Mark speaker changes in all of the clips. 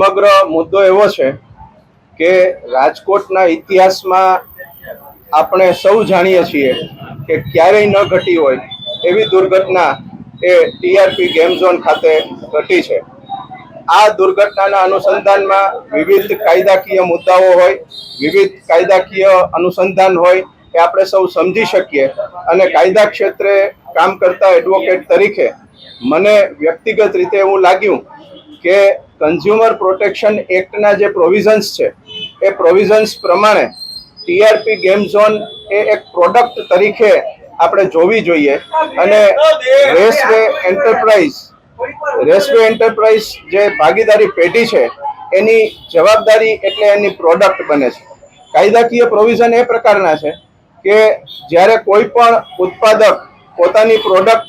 Speaker 1: સમગ્ર મુદ્દો એવો છે કે રાજકોટના ઇતિહાસમાં આપણે સૌ જાણીએ છીએ કે ક્યારેય ન ઘટી હોય એવી દુર્ઘટના એ ટીઆરપી ગેમ ઝોન ખાતે ઘટી છે. આ દુર્ઘટનાના અનુસંધાનમાં વિવિધ કાયદાકીય મુદ્દાઓ હોય, વિવિધ કાયદાકીય અનુસંધાન હોય એ આપણે સૌ સમજી શકીએ અને કાયદા ક્ષેત્રે કામ કરતા એડવોકેટ તરીકે મને વ્યક્તિગત રીતે એવું લાગ્યું કે કન્ઝ્યુમર પ્રોટેક્શન એક્ટના જે પ્રોવિઝન્સ છે, એ પ્રોવિઝન્સ પ્રમાણે ટીઆરપી ગેમ ઝોન એ એક પ્રોડક્ટ તરીકે આપણે જોવી જોઈએ અને રેસવે એન્ટરપ્રાઇઝ રેસવે એન્ટરપ્રાઇઝ જે ભાગીદારી પેઢી છે, એની જવાબદારી એટલે એની પ્રોડક્ટ બને છે. કાયદાકીય પ્રોવિઝન એ પ્રકારના છે કે જ્યારે કોઈ પણ ઉત્પાદક પોતાની પ્રોડક્ટ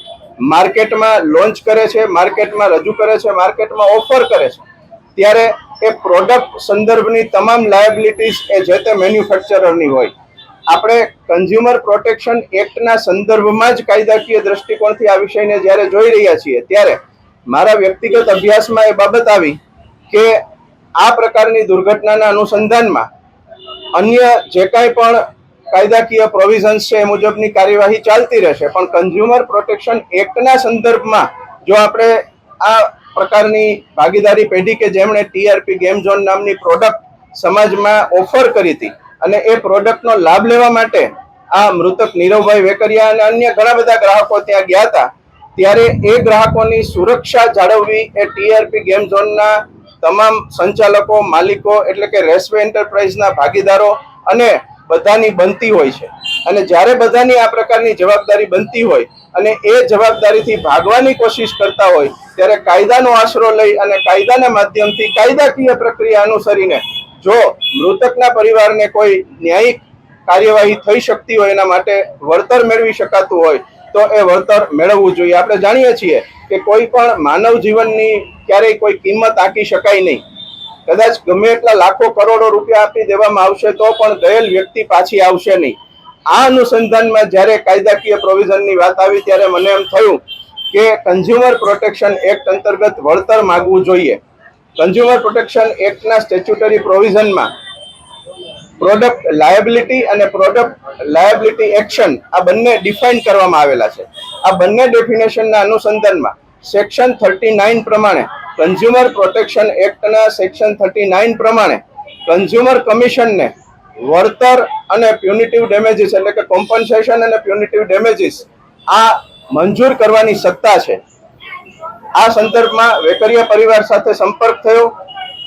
Speaker 1: માર્કેટમાં લોન્ચ કરે છે માર્કેટમાં રજૂ કરે છે માર્કેટમાં ઓફર કરે છે ત્યારે એ પ્રોડક્ટ સંદર્ભની તમામ લાયબિલિટીઝ એ જે તે મેન્યુફેક્ચરરની હોય. આપણે કન્ઝ્યુમર પ્રોટેક્શન એક્ટના સંદર્ભમાં જ કાયદાકીય દ્રષ્ટિકોણથી આ વિષયને જ્યારે જોઈ રહ્યા છીએ, ત્યારે મારા વ્યક્તિગત અભ્યાસમાં એ બાબત આવી કે આ પ્રકારની દુર્ઘટનાના અનુસંધાનમાં અન્ય જે કાંઈ પણ કાયદાકીય પ્રોવિઝન્સ છે એ મુજબની કાર્યવાહી ચાલતી રહેશે. પણ કન્ઝ્યુમર પ્રોટેક્શન એક્ટના સંદર્ભમાં જો આપણે આ પ્રકારની ભાગીદારી પેઢી કે જેમણે ટીઆરપી ગેમ ઝોન નામની પ્રોડક્ટ સમાજમાં ઓફર કરી હતી અને એ પ્રોડક્ટનો લાભ લેવા માટે આ મૃતક નીરવભાઈ વેકરિયા અને અન્ય ઘણા બધા ગ્રાહકો ત્યાં ગયા હતા. ત્યારે એ ગ્રાહકોની સુરક્ષા જાળવવી એ ટીઆરપી ગેમ ઝોનના તમામ સંચાલકો, માલિકો એટલે કે રેસવે એન્ટરપ્રાઇઝના ભાગીદારો અને બધાની બનતી હોય છે. અને જ્યારે બધાની આ પ્રકારની જવાબદારી બનતી હોય અને એ જવાબદારીથી ભાગવાની કોશિશ કરતા હોય, ત્યારે કાયદાનો આશરો લઈ અને કાયદાના માધ્યમથી કાયદાકીય પ્રક્રિયા અનુસરીને જો મૃતકના પરિવારને કોઈ ન્યાયિક કાર્યવાહી થઈ શકતી હોય એના માટે વળતર મેળવી શકાતું હોય, તો એ વળતર મેળવવું જોઈએ. આપણે જાણીએ છીએ કે કોઈ પણ માનવ જીવનની ક્યારેય કોઈ કિંમત આંકી શકાય નહીં. કદાચ ગમે એટલા લાખો કરોડો રૂપિયા આપી દેવામાં આવશે, તો પણ ગયેલ વ્યક્તિ પાછી આવશે નહીં. આ અનુસંધાનમાં જ્યારે કાયદાકીય પ્રોવિઝનની વાત આવી ત્યારે મને એમ થયું કે કન્ઝ્યુમર પ્રોટેક્શન એક્ટ અંતર્ગત વળતર માગવું જોઈએ. કન્ઝ્યુમર પ્રોટેક્શન એક્ટના સ્ટેચ્યુટરી પ્રોવિઝનમાં પ્રોડક્ટ લાયબિલિટી અને પ્રોડક્ટ લાયબિલિટી એક્શન આ બંને ડિફાઇન કરવામાં આવેલા છે. આ બંને ડેફિનેશનના અનુસંધાનમાં સેક્શન થર્ટી નાઇન પ્રમાણે કન્ઝ્યુમર પ્રોટેક્શન એક્ટના સેક્શન થર્ટી નાઇન પ્રમાણે કન્ઝ્યુમર કમિશનને વળતર અને પ્યુનિટિવ ડેમેજીસ એટલે કે કોમ્પન્સેશન અને પ્યુનિટિવ ડેમેજીસ આ મંજૂર કરવાની સત્તા છે. આ સંદર્ભમાં વેકરિયા પરિવાર સાથે સંપર્ક થયો.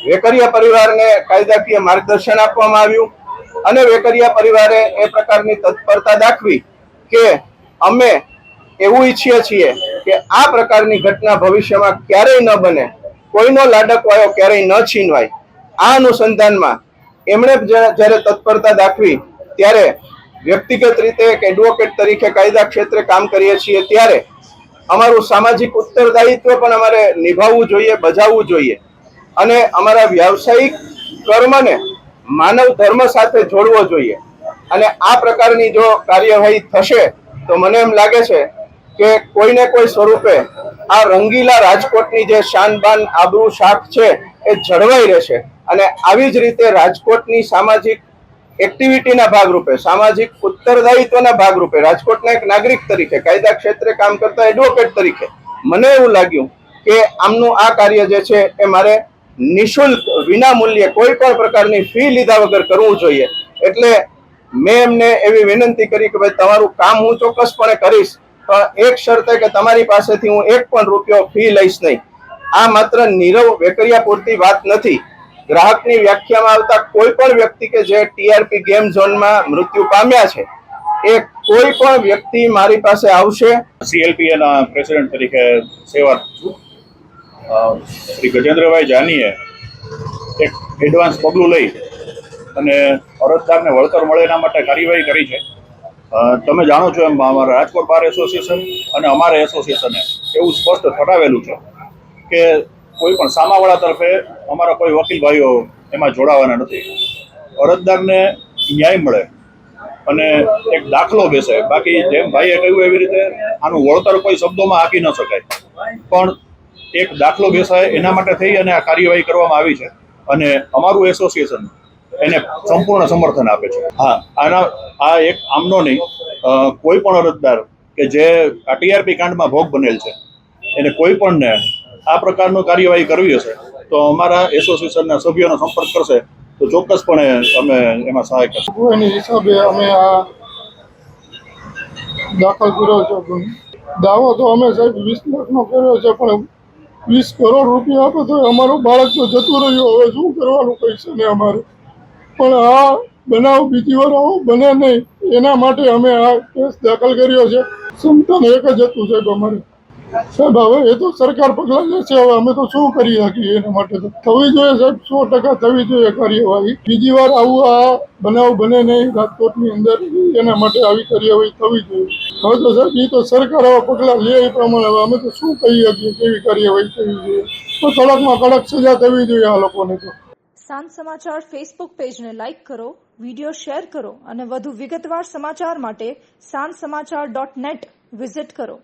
Speaker 1: વેકરિયા પરિવારને કાયદાકીય માર્ગદર્શન આપવામાં આવ્યું અને વેકરિયા પરિવારે એ પ્રકારની તત્પરતા દાખવી કે અમે એવું ઈચ્છીએ છીએ કે આ પ્રકારની ઘટના ભવિષ્યમાં ક્યારેય ન બને. કોઈનો લાડકવાયો ક્યારેય ન છીનવાય. આ અનુસંધાનમાં એમણે જ્યારે તત્પરતા દાખવી, ત્યારે વ્યક્તિગત રીતે એક એડવોકેટ તરીકે કાયદા ક્ષેત્રે કામ કરીએ છીએ ત્યારે અમારું સામાજિક ઉત્તરદાયિત્વ પણ અમારે નિભાવવું જોઈએ, બજાવવું જોઈએ. અને અમારા વ્યાવસાયિક કર્મને માનવ ધર્મ સાથે જોડવો જોઈએ. અને આ પ્રકારની જો કાર્યવાહી થશે, તો મને એમ લાગે છે કે કોઈને કોઈ સ્વરૂપે આ રંગીલા રાજકોટની જે શાનબાન આબરૂ શાખ છે, એ જળવાઈ રહેશે. અને આવી જ રીતે રાજકોટની સામાજિક એક્ટિવિટીના ભાગરૂપે, સામાજિક ઉત્તરદાયિત્વના ભાગરૂપે, રાજકોટના એક નાગરિક તરીકે, કાયદા ક્ષેત્રે કામ કરતા એડવોકેટ તરીકે, મને એવું લાગ્યું કે આમનું આ કાર્ય જે છે એ મારે નિઃશુલ્ક વિના મૂલ્યે કોઈ પણ પ્રકારની ફી લીધા વગર કરવું જોઈએ. એટલે મેં એમને એવી વિનંતી કરી કે ભાઈ, તમારું કામ હું ચોક્કસપણે કરીશ, પણ એક શરતે કે તમારી પાસેથી હું એક પણ રૂપિયો ફી લઈશ નહીં. આ માત્ર નીરવ વેકરિયા પૂરતી વાત નથી. ગ્રાહકની વ્યાખ્યામાં આવતા કોઈ પણ વ્યક્તિ કે જે ટીઆરપી ગેમ ઝોનમાં મૃત્યુ પામ્યા છે, એ કોઈ પણ વ્યક્તિ મારી પાસે આવશે.
Speaker 2: સીએલપીએના પ્રેસિડેન્ટ તરીકે સેવા શ્રી ગજેન્દ્રભાઈ જાનીએ એક એડવાન્સ પગલું લઈ અને અરજદારને વળતર મળે એના માટે કાર્યવાહી કરી છે. તમે જાણો છો એમ અમારા રાજકોટ બાર એસોસિએશન અને અમારા એસોસિએશને એવું સ્પષ્ટ ઠરાવેલું છે કે કોઈ પણ સામાવાળા તરફે અમારા કોઈ વકીલ ભાઈઓ એમાં જોડાવાના નથી. અરજદારને ન્યાય મળે અને એક દાખલો બેસે. બાકી જેમ ભાઈએ કહ્યું એવી રીતે, આનું વળતર કોઈ શબ્દોમાં આપી ન શકાય. પણ એક દાખલો બેસાય એના માટે થઈ અને આ કાર્યવાહી કરવામાં આવી છે. અને અમારું એસોસિએશન એને સંપૂર્ણ સમર્થન આપે છે. હા, આના, આ એક આમનો નહીં કોઈ પણ અરજદાર કે જે આ ટીઆરપી કાંડમાં ભોગ બનેલ છે, એને કોઈ પણને આ પ્રકારનું કાર્યવાહી કરવી હશે, તો અમારા એસોસિએશનના સભ્યોનો સંપર્ક કરશે, તો ચોક્કસપણે અમે એમાં સહાય કરશું.
Speaker 3: એની હિસાબે અમે આ દાખલ કર્યો છે દાવો તો અમે સાહેબ વીસ લાખનો કર્યો છે, પણ વીસ કરોડ રૂપિયા આપે તો અમારું બાળક તો જતું રહ્યું, હવે શું કરવાનું પૈસા ને અમારે? પણ આ બનાવ બીજી વાર આવો, બને નહીં, એના માટે અમે આ કેસ દાખલ કર્યો છે. સંતાન એક જ હતું સાહેબ અમારે. સાહેબ, હવે એ તો સરકાર પગલાં લેશે હવે અમે તો શું કરી શકીએ એના માટે તો? થવી જોઈએ સાહેબ, સો ટકા થવી જોઈએ કાર્યવાહી. બીજી વાર આવું આ બનાવ બને નહીં, રાજકોટની અંદર એના માટે આવી કાર્યવાહી થવી જોઈએ. હવે તો સાહેબ એ તો સરકાર હવે પગલાં લે એ પ્રમાણે હવે અમે તો શું કહી શકીએ, કેવી કાર્યવાહી થવી જોઈએ? તો કડકમાં કડક સજા થવી જોઈએ આ લોકોને તો.
Speaker 4: સાંજ સમાચાર ફેસબુક પેજને લાઇક કરો વીડિયો શેર કરો અને વધુ વિગતવાર સમાચાર માટે સાંજ સમાચાર ડોટ નેટ વિઝિટ કરો.